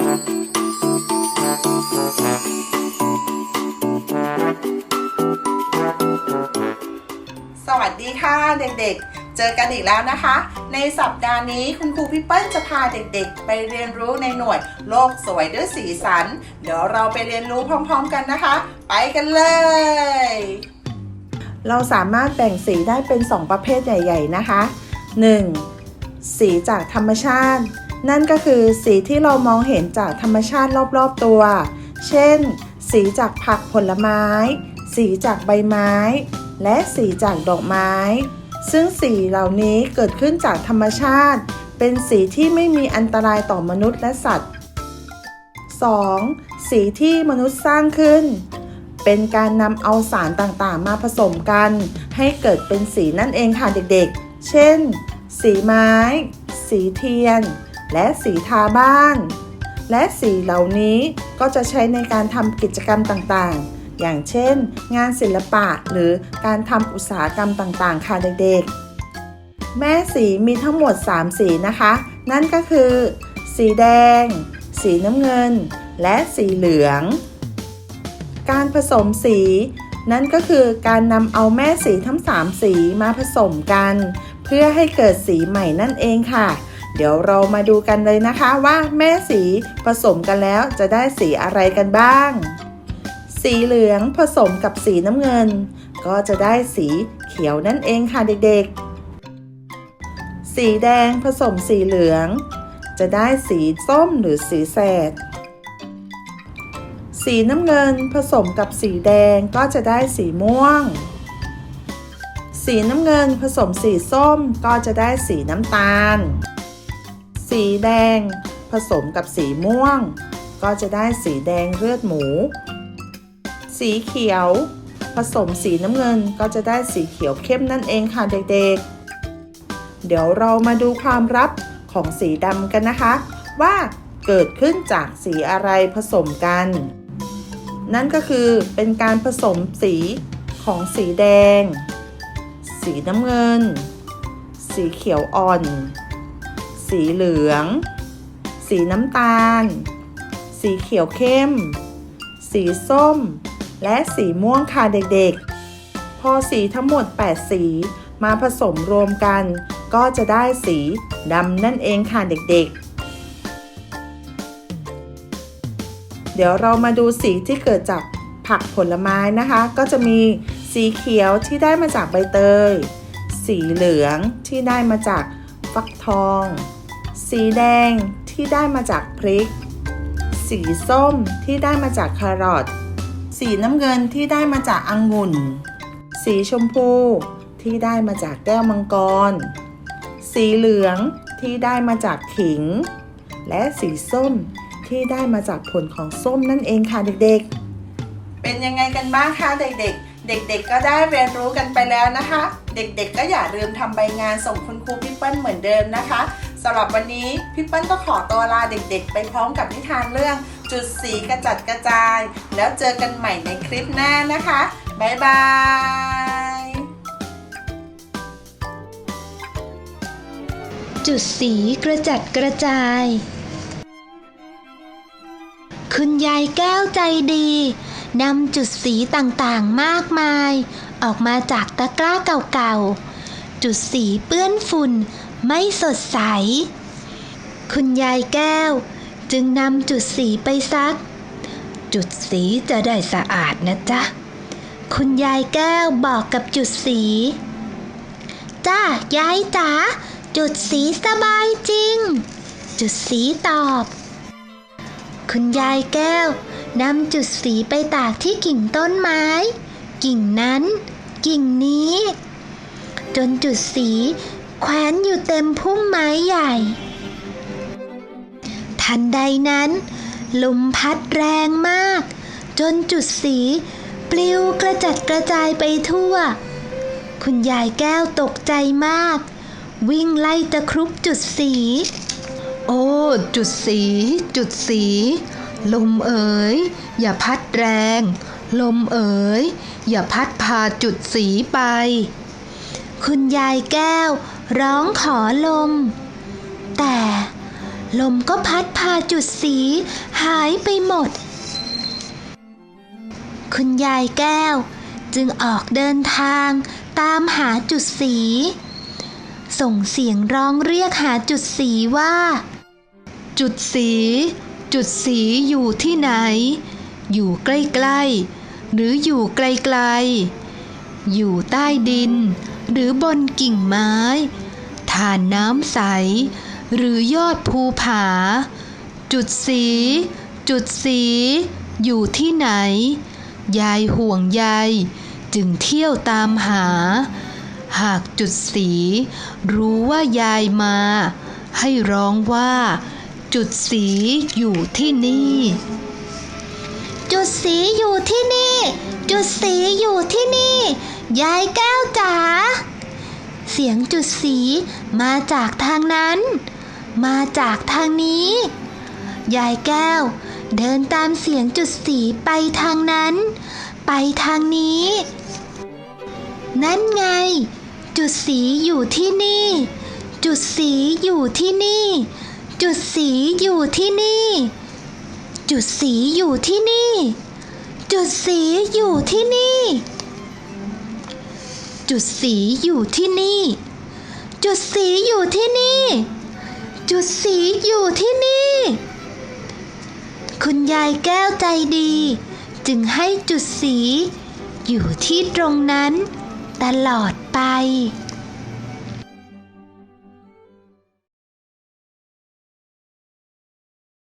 สวัสดีค่ะเด็กๆ เจอกันอีกแล้วนะคะ ในสัปดาห์นี้คุณครูพี่เปิ้ลจะพาเด็กๆ ไปเรียนรู้ในหน่วยโลกสวยด้วยสีสัน เดี๋ยวเราไปเรียนรู้พร้อมๆกันนะคะ ไปกันเลย เราสามารถแบ่งสีได้เป็น 2 ประเภทใหญ่ ๆนะคะ 1. สีจากธรรมชาติ นั่นก็คือสีที่เรามองเห็นจากธรรมชาติรอบๆตัว เช่น สีจากผักผลไม้ สีจากใบไม้ และสีจากดอกไม้ ซึ่งสีเหล่านี้เกิดขึ้นจากธรรมชาติ เป็นสีที่ไม่มีอันตรายต่อมนุษย์และสัตว์ 2. สีที่มนุษย์สร้างขึ้น เป็นการนำเอาสารต่างๆ มาผสมกัน ให้เกิดเป็นสีนั่นเองค่ะเด็กๆ เช่น สีไม้ สีเทียน และสีทาบ้านและสีเหล่านี้ก็จะใช้ในการทำกิจกรรมต่างๆ อย่างเช่น งานศิลปะหรือการทำอุตสาหกรรมต่างๆ ค่ะเด็กๆ แม่สีมีทั้งหมด 3 สีนะคะ นั่นก็คือ สีแดง สีน้ำเงิน และสีเหลือง การผสมสีนั่นก็คือการนำเอาแม่สีทั้ง 3 สีมาผสมกัน เพื่อให้เกิดสีใหม่นั่นเองค่ะ เดี๋ยวเรามาดูกันเลยนะคะว่าแม่สีผสมกันแล้วจะได้สีอะไรกันบ้าง สีเหลืองผสมกับสีน้ำเงิน ก็จะได้สีเขียวนั่นเองค่ะเด็กๆ สีแดงผสมสีเหลือง จะได้สีส้มหรือสีแสด สีน้ำเงินผสมกับสีแดงก็จะได้สีม่วงสีน้ำเงินผสมสีส้มก็จะได้สีน้ำตาล สีแดง ผสมกับสีม่วง ก็จะได้สีแดงเลือดหมู สีเขียว ผสมสีน้ำเงินก็จะได้สีเขียวเข้มนั่นเองค่ะเด็กๆ เดี๋ยวเรามาดูความลับของสีดำกันนะคะ ว่าเกิดขึ้นจากสีอะไรผสมกัน นั่นก็คือเป็นการผสมสีของสีแดง สีน้ำเงิน สีเขียวอ่อน สีเหลือง สีน้ำตาล สีเขียวเข้ม สีส้ม และสีม่วงค่ะเด็กๆ พอสีทั้งหมด 8 สีมาผสมรวมกัน ก็จะได้สีดำนั่นเองค่ะเด็กๆเดี๋ยวเรามาดูสีที่เกิดจากผักผลไม้นะคะ ก็จะมีสีเขียวที่ได้มาจากใบเตย สีเหลืองที่ได้มาจากฟักทอง สีแดงที่ได้มาจากพริก สีส้มที่ได้มาจากแครอท สีน้ำเงินที่ได้มาจากองุ่น สีชมพูที่ได้มาจากแก้วมังกร สีเหลืองที่ได้มาจากขิง และสีส้มที่ได้มาจากผลของส้มนั่นเองค่ะเด็กๆ เป็นยังไงกันบ้างคะเด็กๆ เด็กๆก็ได้เรียนรู้กันไปแล้วนะคะ เด็กๆก็อย่าลืมทำใบงานส่งคุณครูพี่เปิ้ลเหมือนเดิมนะคะสำหรับวันนี้พี่เปิ้ลก็ขอตัวลาเด็กๆ ไปพร้อมกับนิทานเรื่องจุดสีกระจัดกระจาย แล้วเจอกันใหม่ในคลิปหน้านะคะบ๊ายบายจุดสีกระจัดกระจาย คุณยายแก้วใจดี นำจุดสีต่างๆมากมาย ออกมาจากตะกร้าเก่าๆ จุดสีเปื้อนฝุ่นไม่สดใส คุณยายแก้ว จึงนำจุดสีไปซัก จุดสีจะได้สะอาดนะจ๊ะ คุณยายแก้วบอกกับจุดสี จ้ายายจ๋าจุดสีสบายจริง จุดสีตอบ คุณยายแก้ว นำจุดสีไปตากที่กิ่งต้นไม้ กิ่งนั้น กิ่งนี้ จนจุดสีแขวนอยู่เต็มพุ่มไม้ใหญ่ ทันใดนั้น ลมพัดแรงมาก จนจุดสีปลิวกระจัดกระจายไปทั่ว คุณยายแก้วตกใจมาก วิ่งไล่ตะครุบจุดสี โอ้ จุดสี จุดสี ลมเอ๋ยอย่าพัดแรง ลมเอ๋ยอย่าพัดพาจุดสีไป คุณยายแก้ว ร้องขอลม แต่ลมก็พัดพาจุดสีหายไปหมด คุณยายแก้ว จึงออกเดินทางตามหาจุดสี ส่งเสียงร้องเรียกหาจุดสีว่า จุดสี จุดสีอยู่ที่ไหน อยู่ใกล้ๆ หรืออยู่ไกลๆ อยู่ใต้ดิน หรือบนกิ่งไม้ทานน้ำใส หรือยอดภูผา จุดสี จุดสี อยู่ที่ไหน ยายห่วงใยจึงเที่ยวตามหา หากจุดสี รู้ว่ายายมา ให้ร้องว่า จุดสีอยู่ที่นี่ จุดสีอยู่ที่นี่ จุดสีอยู่ที่นี่ ยายแก้วจ๋า เสียงจุดสีมาจากทางนั้น มาจากทางนี้ ยายแก้ว เดินตามเสียงจุดสีไปทางนั้น ไปทางนี้ นั่นไง จุดสีอยู่ที่นี่ จุดสีอยู่ที่นี่ จุดสีอยู่ที่นี่ จุดสีอยู่ที่นี่ จุดสีอยู่ที่นี่ จุดสีอยู่ที่นี่ จุดสีอยู่ที่นี่ จุดสีอยู่ที่นี่ คุณยายแก้วใจดี จึงให้จุดสี อยู่ที่ตรงนั้น ตลอดไป